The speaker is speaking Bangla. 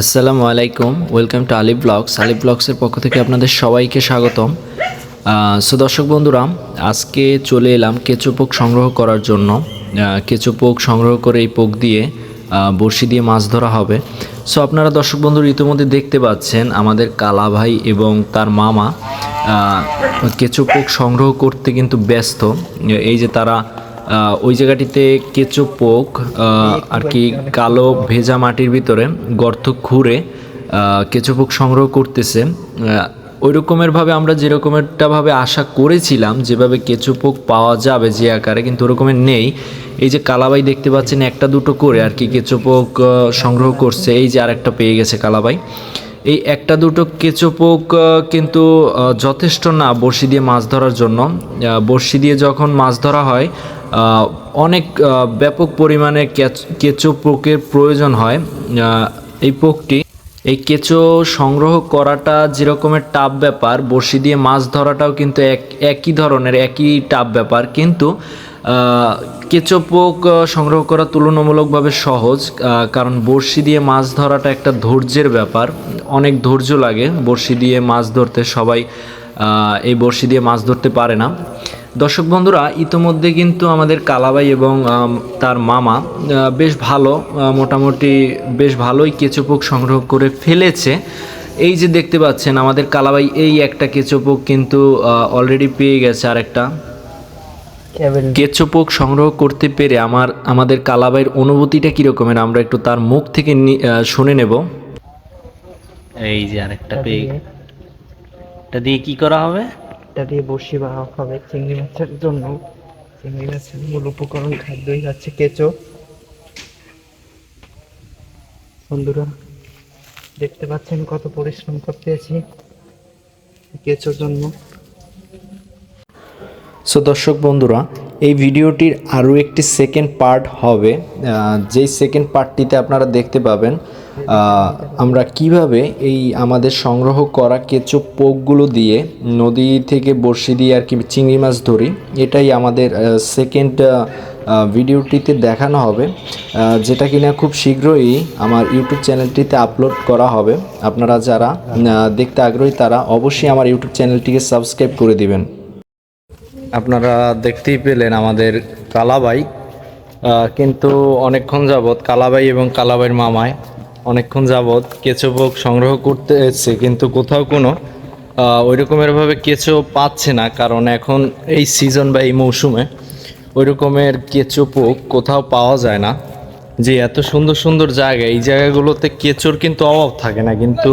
আসসালামু আলাইকুম ওয়েলকাম টু আলিফ ব্লগস। আলিফ ব্লগসের পক্ষ থেকে আপনাদের সবাইকে স্বাগতম। সো দর্শক বন্ধুরা আজকে চলে এলাম কেঁচো পোক সংগ্রহ করার জন্য। আহ, কেঁচো পোক সংগ্রহ করে এই পোক দিয়ে বড়শি দিয়ে মাছ ধরা হবে। সো আপনারা দর্শক বন্ধুরা ইতিমধ্যে দেখতে পাচ্ছেন আমাদের কালা ভাই এবং তার মামা আহ, কেঁচো পোক সংগ্রহ করতে কিন্তু ব্যস্ত। এই যে তারা ওই জায়গাটিতে কেঁচো পোক আর কি কালো ভেজা মাটির ভিতরে গর্ত খুঁড়ে কেঁচো পোক সংগ্রহ করতেছে। ওই রকমের ভাবে আমরা যেরকমেরটা ভাবে আশা করেছিলাম যেভাবে কেঁচো পোক পাওয়া যাবে যে আকারে কিন্তু ওরকমের নেই। এই যে কালাবাই দেখতে পাচ্ছেন একটা দুটো করে আর কি কেঁচো পোক সংগ্রহ করছে। এই যে আরেকটা পেয়ে গেছে কালাবাই। এই একটা দুটো কেঁচো পোক কিন্তু যথেষ্ট না বড়শি দিয়ে মাছ ধরার জন্য। বড়শি দিয়ে যখন মাছ ধরা হয় অনেক ব্যাপক পরিমাণে কেচ- পোকের প্রয়োজন হয়। এই পোকটি, এই কেঁচো সংগ্রহ করাটা যেরকমের টাপ ব্যাপার, বড়শি দিয়ে মাছ ধরাটাও কিন্তু এক একই ধরনের, একই টাপ ব্যাপার। কিন্তু কেঁচো পোক সংগ্রহ করা তুলনামূলকভাবে সহজ কারণ বড়শি দিয়ে মাছ ধরাটা একটা ধৈর্যের ব্যাপার। অনেক ধৈর্য লাগে বড়শি দিয়ে মাছ ধরতে, সবাই এই বড়শি দিয়ে মাছ ধরতে পারে না। দর্শক বন্ধুরা ইতোমধ্যে কিন্তু আমাদের কালাবাই এবং তার মামা বেশ ভালো মোটামুটি বেশ ভালোই কেঁচোপোক সংগ্রহ করে ফেলেছে। এই যে দেখতে পাচ্ছেন আমাদের কালাবাই এই একটা কেঁচোপোক কিন্তু অলরেডি পেয়ে গেছে আরেকটা। কেঁচোপোক সংগ্রহ করতে পেরে আমার আমাদের কালাবাইয়ের অনুভূতিটা কীরকমের আমরা একটু তার মুখ থেকে শুনে নেব। এই যে আরেকটা পেয়ে এটা দিয়ে কি করা হবে? এটা দিয়ে বসি বা হবে চিংড়ি মাছের জন্য। চিংড়ি মাছের মূল উপকরণ খাদ্যই যাচ্ছে কেঁচো। বন্ধুরা, দেখতে পাচ্ছেন কত পরিশ্রম করতেছি কেঁচোর জন্য। সো দর্শক বন্ধুরা এই ভিডিওটির আরও একটি সেকেন্ড পার্ট হবে। যেই সেকেন্ড পার্টটিতে আপনারা দেখতে পাবেন আমরা কীভাবে এই আমাদের সংগ্রহ করা কেঁচো পোকগুলো দিয়ে নদী থেকে বড়শি দিয়ে আর কি চিংড়ি মাছ ধরি, এটাই আমাদের সেকেন্ড ভিডিওটিতে দেখানো হবে। যেটা কিনা খুব শীঘ্রই আমার ইউটিউব চ্যানেলটিতে আপলোড করা হবে। আপনারা যারা দেখতে আগ্রহী তারা অবশ্যই আমার ইউটিউব চ্যানেলটিকে সাবস্ক্রাইব করে দিবেন। আপনারা দেখতেই পেলেন আমাদের কালাবাই। কিন্তু অনেকক্ষণ যাবৎ কালাবাই এবং কালাবাইয়ের মামায় অনেকক্ষণ যাবৎ কেঁচো পোক সংগ্রহ করতে এসছে, কিন্তু কোথাও কোনো ওই রকমেরভাবে কেঁচো পাচ্ছে না, কারণ এখন এই সিজন বা এই মৌসুমে ওই রকমের কেঁচো পোক কোথাও পাওয়া যায় না। যে এত সুন্দর সুন্দর জায়গা, এই জায়গাগুলোতে কেঁচোর কিন্তু অভাব থাকে না, কিন্তু